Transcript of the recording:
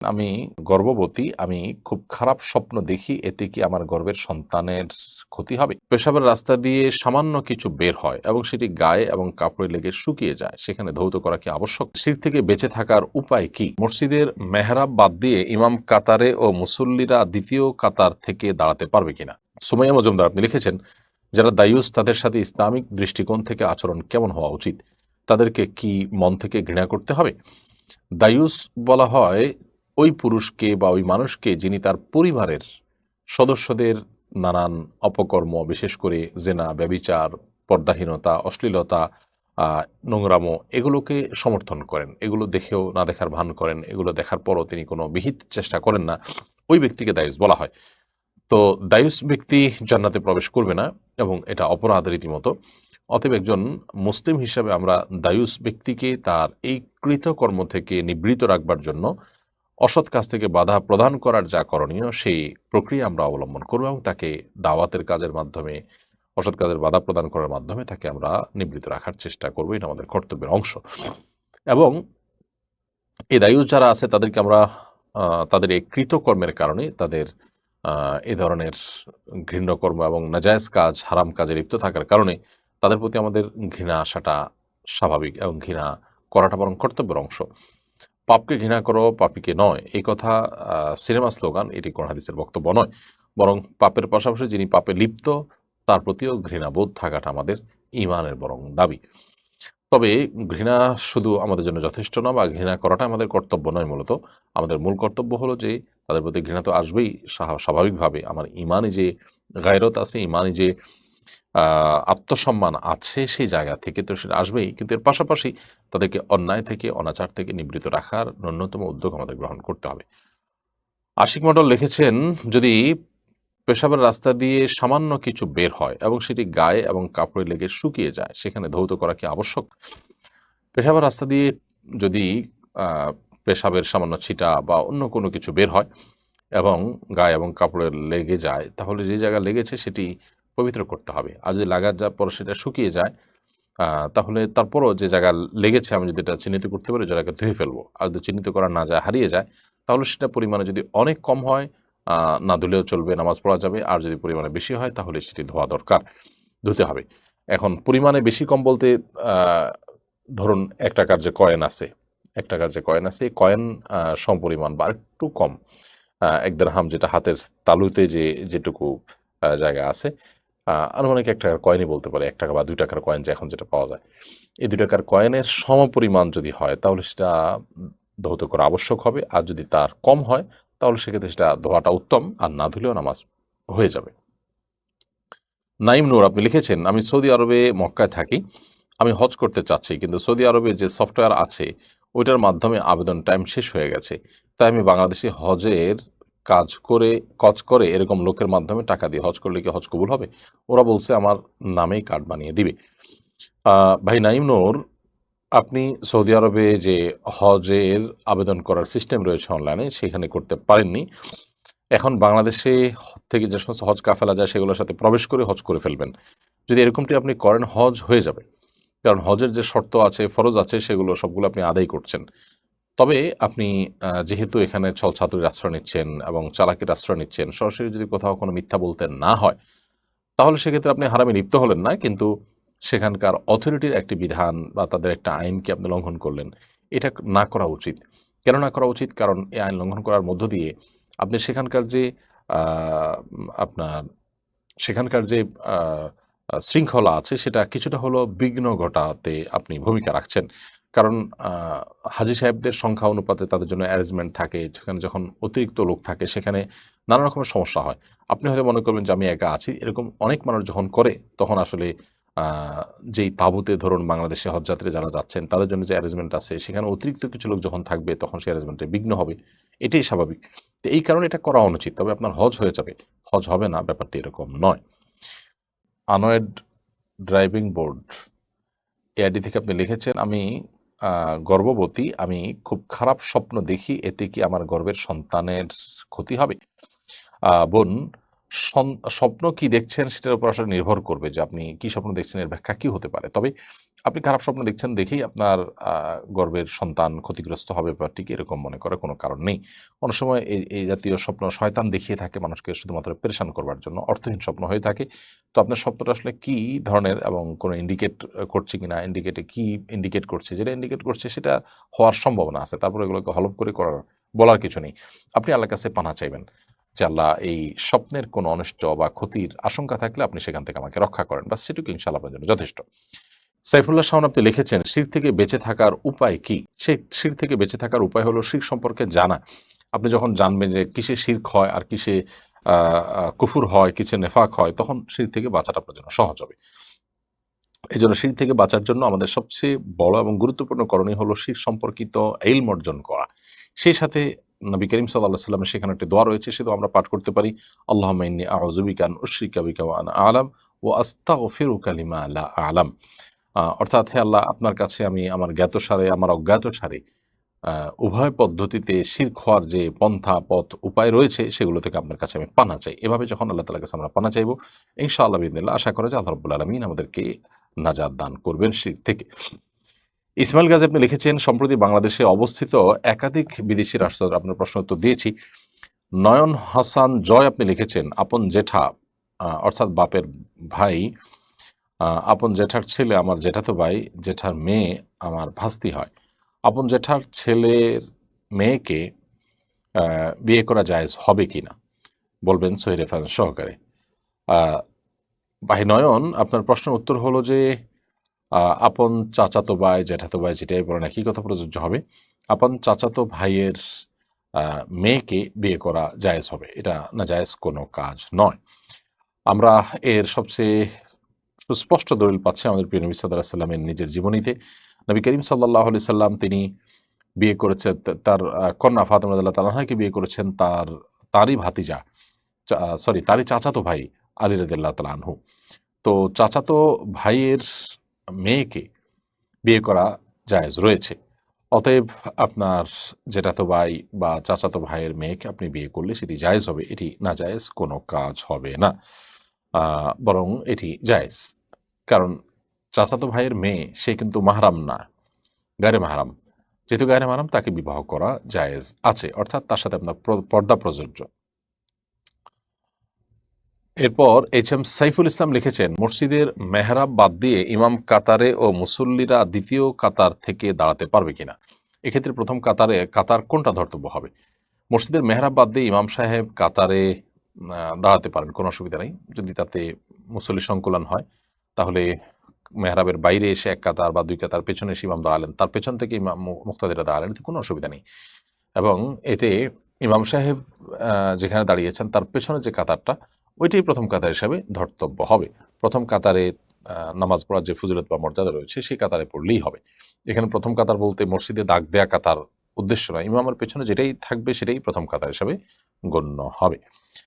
আমি গর্ভবতী, আমি খুব খারাপ স্বপ্ন দেখি, এতে কি আমার গর্বের সন্তানের ক্ষতি হবে? পেশাবের রাস্তা দিয়ে সামান্য কিছু বের হয় এবং সেটি গায়ে এবং কাপড়ে লেগে শুকিয়ে যায়। সেখানে ধৌত করা কি আবশ্যক? শির থেকে বেঁচে থাকার উপায় কি? মসজিদের মেহরাব বাদ দিয়ে ইমাম কাতারে ও মুসল্লিরা দ্বিতীয় কাতার থেকে দাঁড়াতে পারবে কিনা? সুমাইয়া মজুমদার, আপনি লিখেছেন, যারা দায়ুস, তাদের সাথে ইসলামিক দৃষ্টিকোণ থেকে আচরণ কেমন হওয়া উচিত? তাদেরকে কি মন থেকে ঘৃণা করতে হবে? দায়ুস বলা হয় ওই পুরুষকে বা ওই মানুষকে যিনি তার পরিবারের সদস্যদের নানান অপকর্ম, বিশেষ করে জেনা ব্যবিচার পর্দাহীনতা, অশ্লীলতা নোংরামো, এগুলোকে সমর্থন করেন। এগুলো দেখেও না দেখার ভান করেন। এগুলো দেখার পরও তিনি কোনো বিহিত চেষ্টা করেন না। ওই ব্যক্তিকে দায়ুস বলা হয়। তো দায়ুস ব্যক্তি জান্নাতে প্রবেশ করবে না এবং এটা অপরাধ রীতিমতো। অতএব একজন মুসলিম হিসাবে আমরা দায়ুস ব্যক্তিকে তার এই কৃতকর্ম থেকে নিবৃত রাখবার জন্য অসৎ কাজ থেকে বাধা প্রদান করার যা করণীয়, সেই প্রক্রিয়া আমরা অবলম্বন করব এবং তাকে দাওয়াতের কাজের মাধ্যমে, অসৎ কাজের বাধা প্রদান করার মাধ্যমে তাকে আমরা নিবৃত রাখার চেষ্টা করব। এটা আমাদের কর্তব্যের অংশ। এবং এ দায়ুস যারা আছে, তাদেরকে আমরা তাদের এই কৃতকর্মের কারণে তাদের এ ধরনের ঘৃণ্যকর্ম এবং নাজায়জ কাজ, হারাম কাজে লিপ্ত থাকার কারণে তাদের প্রতি আমাদের ঘৃণা আসাটা স্বাভাবিক এবং ঘৃণা করাটা বরং কর্তব্যের অংশ। পাপকে ঘৃণা করো, পাপিকে নয়। এই কথা সিনেমা স্লোগান, এটি কোন হাদিসের বক্তব্য নয়। বরং পাপের পাশাপাশি যিনি পাপে লিপ্ত, তার প্রতিও ঘৃণাবোধ থাকাটা আমাদের ইমানের বরং দাবি। তবে ঘৃণা শুধু আমাদের জন্য যথেষ্ট না, বা ঘৃণা করাটা আমাদের কর্তব্য নয় মূলত। আমাদের মূল কর্তব্য হলো যে, তাদের প্রতি ঘৃণা তো আসবেই। স্বাভা- স্বাভাবিকভাবে আমার ইমানে যে গায়রত আছে ইমানে যে আত্মসম্মান আছে সেই জায়গা থেকে তো সেটা আসবেই। কিন্তু এর পাশাপাশি তাদেরকে অন্যায় থেকে, অনাচার থেকে নিবৃত রাখার ন্যূনতম উদ্যোগ আমাদের গ্রহণ করতে হবে। আশিক মণ্ডল লিখেছেন, যদি পেশাবের রাস্তা দিয়ে সামান্য কিছু বের হয় এবং সেটি গায়ে এবং কাপড়ে লেগে শুকিয়ে যায়, সেখানে ধৌত করা কি আবশ্যক? পেশাবের রাস্তা দিয়ে যদি পেশাবের সামান্য ছিটা বা অন্য কোনো কিছু বের হয় এবং গায়ে এবং কাপড়ে লেগে যায়, তাহলে যে জায়গা লেগেছে সেটি পবিত্র করতে হবে। আর যদি লাগার যা পর সেটা শুকিয়ে যায় তাহলে তারপরও যে জায়গা লেগেছে আমি যদি এটা চিহ্নিত করতে পারি জায়গাকে ধুয়ে ফেলব। আর যদি চিহ্নিত করা না যায়, হারিয়ে যায়, তাহলে সেটা পরিমাণে যদি অনেক কম হয় না ধুলেও চলবে, নামাজ পড়া যাবে। আর যদি পরিমাণে বেশি হয়, তাহলে সেটি ধোয়া দরকার, ধুতে হবে। এখন পরিমাণে বেশি কম বলতে ধরুন এক টাকার যে কয়েন আছে, এক টাকার যে কয়েন আছে কয়েন সমপরিমাণ বা একটু কম এক দেড়হাম যেটা হাতের তালুতে যে, যেটুকু জায়গা আছে আনুমানিক এক টাকার কয়েনই বলতে পারে, এক টাকা বা দুই টাকার কয়েন যে এখন যেটা পাওয়া যায়। এই দুই টাকার কয়েনের সমপরিমাণ যদি হয়, তাহলে সেটা ধৌত করা আবশ্যক হবে। আর যদি তার কম হয়, তাহলে সেক্ষেত্রে সেটা ধোয়াটা উত্তম, আর না ধুলেও নামাজ হয়ে যাবে। নাইম নূর, আপনি লিখেছেন, আমি সৌদি আরবে মক্কায় থাকি, আমি হজ করতে চাচ্ছি, কিন্তু সৌদি আরবে যে সফটওয়্যার আছে, ওইটার মাধ্যমে আবেদন টাইম শেষ হয়ে গেছে। তাই আমি বাংলাদেশে হজের কাজ করে কাজ করে এরকম লোকের মাধ্যমে টাকা দিয়ে হজ করলে কি হজ কবুল হবে? ওরা বলছে, আমার নামেই কার্ড বানিয়ে দিবে। ভাই নাইম নূর, আপনি সৌদি আরবে যে হজের আবেদন করার সিস্টেম রয়েছে অনলাইনে, সেখানে করতে পারেননি। এখন বাংলাদেশে থেকে যে সমস্ত হজ কাফেলা যায়, সেগুলোর সাথে প্রবেশ করে হজ করে ফেলবেন। যদি এরকমটি আপনি করেন, হজ হয়ে যাবে। কারণ হজের যে শর্ত আছে, ফরজ আছে, সেগুলো সবগুলো আপনি আদায় করছেন। তবে আপনি যেহেতু এখানে ছল ছাত্রীর আশ্রয় নিচ্ছেন এবং চালাকির আশ্রয় নিচ্ছেন, সরাসরি যদি কোথাও কোনো মিথ্যা বলতে না হয়, তাহলে সেক্ষেত্রে আপনি হারামে লিপ্ত হলেন না। কিন্তু সেখানকার অথরিটির একটি বিধান বা তাদের একটা আইনকে আপনি লঙ্ঘন করলেন, এটা না করা উচিত। কেন না করা উচিত? কারণ এই আইন লঙ্ঘন করার মধ্য দিয়ে আপনি সেখানকার যে আপনার সেখানকার যে শৃঙ্খলা আছে, সেটা কিছুটা হলো বিঘ্ন ঘটাতে আপনি ভূমিকা রাখছেন। কারণ হাজি সাহেবদের সংখ্যা অনুপাতে তাদের জন্য অ্যারেঞ্জমেন্ট থাকে, সেখানে যখন অতিরিক্ত লোক থাকে, সেখানে নানা রকমের সমস্যা হয়। আপনি হয়তো মনে করবেন যে আমি একা আছি, এরকম অনেক মানুষ যখন করে, তখন আসলে যেই তাঁবুতে ধরুন বাংলাদেশে হজযাত্রী যারা যাচ্ছেন, তাদের জন্য যে অ্যারেঞ্জমেন্ট আছে, সেখানে অতিরিক্ত কিছু লোক যখন থাকবে, তখন সেই অ্যারেঞ্জমেন্টে বিঘ্ন হবে। এটাই স্বাভাবিক। তো এই কারণে এটা করা অনুচিত, তবে আপনার হজ হয়ে যাবে। হজ হবে না, ব্যাপারটি এরকম নয়। আনয়েড ড্রাইভিং বোর্ড, এআইডি থেকে আপনি লিখেছেন, আমি গর্ভবতী, আমি খুব খারাপ স্বপ্ন দেখি এতে কি আমার গর্বের সন্তানের ক্ষতি হবে? বোন স্বপ্ন কি দেখছেন সেটার উপর আসলে নির্ভর করবে যে আপনি কি স্বপ্ন দেখছেন, এর ব্যাখ্যা কি হতে পারে? তবে আপনি খারাপ স্বপ্ন দেখছেন দেখেই আপনার গর্বের সন্তান ক্ষতিগ্রস্ত হবে বা ঠিক এরকম মনে করার কোনো কারণ নেই। অনেক সময় এই এই জাতীয় স্বপ্ন শয়তান দেখিয়ে থাকে মানুষকে শুধুমাত্র পেরেশান করবার জন্য, অর্থহীন স্বপ্ন হয়ে থাকে। তো আপনার স্বপ্নটা আসলে কি ধরনের এবং কোনো ইন্ডিকেট করছে কিনা ইন্ডিকেটে কি ইন্ডিকেট করছে, যেটা ইন্ডিকেট করছে সেটা হওয়ার সম্ভাবনা আছে। তারপরে এগুলোকে হলপ করে করার, বলার কিছু নেই। আপনি আল্লাহর কাছে পানা চাইবেন যে আল্লাহ এই স্বপ্নের কোনো অনিষ্ট বা ক্ষতির আশঙ্কা থাকলে আপনি সেখান থেকে আমাকে রক্ষা করেন। বা সেটুকু ইনশাআল্লাহ আপনার জন্য যথেষ্ট। সাইফুল্লাহ শাহন আপনি লিখেছেন, শির থেকে বেঁচে থাকার উপায় কি? সেই শির থেকে বেঁচে থাকার উপায় হলো শির সম্পর্কে জানা। আপনি যখন জানবেন যে কিসে শির্ক হয় আর কিসে কুফুর হয়, কিসে নেফাক হয়, তখন শির থেকে বাঁচাটা আপনার জন্য সহজ হবে। এই জন্য শির থেকে বাঁচার জন্য আমাদের সবচেয়ে বড় এবং গুরুত্বপূর্ণ করণীয় হলো শির সম্পর্কিত এলম অর্জন করা। সেই সাথে নবী করিম সাল্লাহ সাল্লামের সেখানে একটি দোয়া রয়েছে সে তো আমরা পাঠ করতে পারি। আল্লাহ মাইনি আউজুবিকান উশ্রিকা বিকা ওয়া আনা আলাম ও আস্তা ও ফিরু কালিমা লা আলাম। অর্থাৎ হে আল্লাহ, আপনার কাছে আমি আমার জ্ঞাত সারে আমার অজ্ঞাত সারে উভয় পদ্ধতিতে শির হওয়ার যে পন্থা, পথ, উপায় রয়েছে, সেগুলো থেকে আপনার কাছে আমি পানা চাই। এভাবে যখন আল্লাহ তালার কাছে আমরা পানা চাইব, ইনশাআল্লাহ বিদিল্লা আশা করে যে আল্লাহ আলমিন আমাদেরকে নাজাদ দান করবেন শির থেকে। ইসমাইল গাজী আপনি লিখেছেন, সম্প্রতি বাংলাদেশে অবস্থিত একাধিক বিদেশি রাষ্ট্র আপনার প্রশ্ন উত্তর দিয়েছি। নয়ন হাসান জয় আপনি লিখেছেন, আপন জেঠা অর্থাৎ বাপের ভাই আপন জেঠার ছেলে আমার জেঠাতো ভাই, জেঠার মেয়ে আমার ভাস্তি হয়। আপন জেঠার ছেলের মেয়েকে বিয়ে করা জায়েজ হবে কি না বলবেন সহি রেফারেন্স সহকারে। ভাই নয়ন, আপনার প্রশ্নের উত্তর হলো যে আপন চাচাতো ভাই জ্যাঠাতো ভাই যেটাই বলেন, একই কথা প্রযোজ্য হবে। আপন চাচাতো ভাইয়ের মেয়েকে বিয়ে করা জায়েজ হবে। এটা না জায়েজ কোনো কাজ নয়। আমরা এর সবচেয়ে সুস্পষ্ট দলিল পাচ্ছে আমাদের প্রিয় নবী সাল্লাহ সাল্লামের নিজের জীবনীতে। নবী করিম সাল্লাহ আলি সাল্লাম তিনি বিয়ে করেছেন তার কন্যা ফাতেমা রাদিয়াল্লাহু তালাহাকে বিয়ে করেছেন তার, তারই ভাতিজা সরি, তারই চাচাতো ভাই আলী রাদিল্লাহ তালা আনহু। তো চাচাতো ভাইয়ের মেয়েকে বিয়ে করা জায়েজ রয়েছে। অতএব আপনার জেঠাতো ভাই বা চাচাতো ভাইয়ের মেয়েকে আপনি বিয়ে করলে সেটি জায়েজ হবে, এটি না জায়েজ কোনো কাজ হবে না। বরং এটি জায়েজ। কারণ চাচাতো ভাইয়ের মেয়ে, সে কিন্তু মাহারাম না। গায়ে মাহারাম। যেহেতু গায়ে মাহারাম, তাকে বিবাহ করা জায়েজ আছে, অর্থাৎ তার সাথে আপনার পর্দা প্রযোজ্য। এরপর এইচ এম সাইফুল ইসলাম লিখেছেন, মসজিদের মেহরাব বাদ দিয়ে ইমাম কাতারে ও মুসল্লিরা দ্বিতীয় কাতার থেকে দাঁড়াতে পারবে কিনা? এক্ষেত্রে প্রথম কাতারে, কাতার কোনটা ধর্তব্য হবে? মসজিদের মেহরাব বাদ দিয়ে ইমাম সাহেব কাতারে দাঁড়াতে পারেন, কোনো অসুবিধা নেই। যদি তাতে মুসল্লি সংকুলন হয় তাহলে মেহরাবের বাইরে এসে এক কাতার বা দুই কাতার পেছনে এসে ইমাম দাঁড়ালেন। তার পেছন থেকে ইমাম মুক্তাদিরা দাঁড়ালেন, এতে কোনো অসুবিধা নেই। এবং এতে ইমাম সাহেব যেখানে দাঁড়িয়েছেন, তার পেছনে যে কাতারটা, ওইটাই প্রথম কাতার হিসাবে ধর্তব্য হবে। প্রথম কাতারে নামাজ পড়ার যে ফজিলত বা মর্যাদা রয়েছে, সেই কাতারে পড়লেই হবে। এখানে প্রথম কাতার বলতে মসজিদে দাগ দেয়া কাতার উদ্দেশ্য নয়। ইমামের পেছনে যেটাই থাকবে, সেটাই প্রথম কাতার হিসাবে গণ্য হবে।